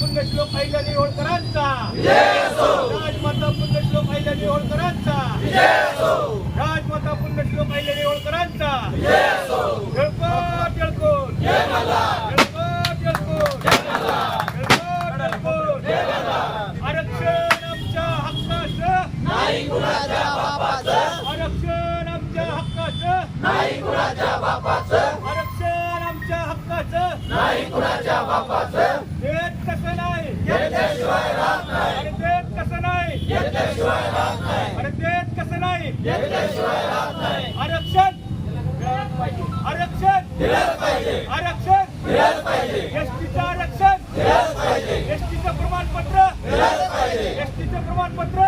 पुण्यश्लोक अहिल्यादेवी होळकरांचा राजमाता पुण्यश्लोक अहिल्यादेवी होळकरांचा राजमाता पुण्यश्लोक अहिल्यादेवी होळकरांचा जळकोट जळकोट जळकोट जळकोट जळकोट जळकोट आरक्षण आमच्या हक्काचं. आरक्षण आमच्या हक्काचं. आरक्षण आमच्या हक्काचं. देत कसं नाही अरे देत कसं नाही अरे देत कसं नाही आरक्षण आरक्षण आरक्षण एसटीचं आरक्षण एसटीचं प्रमाणपत्र एसटीचं प्रमाणपत्र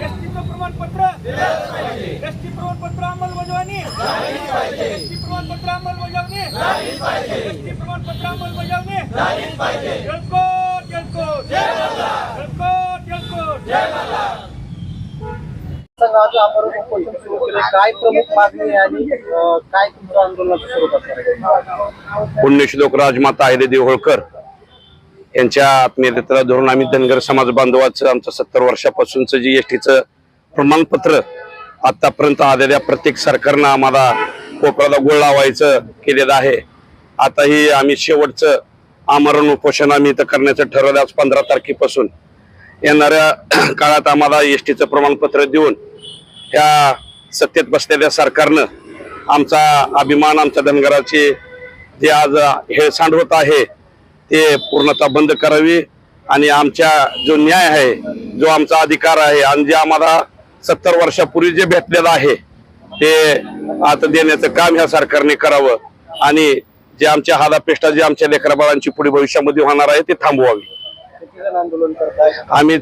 एसटीचं प्रमाणपत्र एसटी प्रमाणपत्र अंमलबजावणी एसटी प्रमाणपत्र अंमलबजावणी एसटी प्रमाणपत्र अंमलबजावणी जळकोट जळकोट जळकोट जळकोट संघाचं आमरण उपोषण सुरू काय प्रमुख मागणी आहे आणि काय तुमचं आंदोलनाचं स्वरूप असणार पुण्यश्लोक राजमाता होळकर यांच्या आत्मीयतेला धरून आम्ही धनगर समाज बांधवाचं आमचं सत्तर वर्षापासूनचं जी एस टीचं प्रमाणपत्र आतापर्यंत आलेल्या प्रत्येक सरकारनं आम्हाला कोपऱ्याला गोळ लावायचं केलेलं आहे. आताही आम्ही शेवटचं आमरण उपोषण आम्ही इथं करण्याचं ठरवलं आज पंधरा तारखेपासून येणाऱ्या काळात आम्हाला एस टीचं प्रमाणपत्र देऊन ह्या सत्तेत बसलेल्या सरकारनं आमचा अभिमान आमच्या धनगराची जे आज हेळसांड होत आहे ते पूर्णतः बंद करावी आणि आमच्या जो न्याय आहे जो आमचा अधिकार आहे आणि जे आम्हाला सत्तर वर्षापूर्वी जे भेटलेलं आहे ते आता देण्याचं काम ह्या सरकारने करावं आणि जे आमच्या हादापेष्टा जे आमच्या लेकराबाळांची पुढे भविष्यामध्ये होणार आहे ते थांबवावी. आम्ही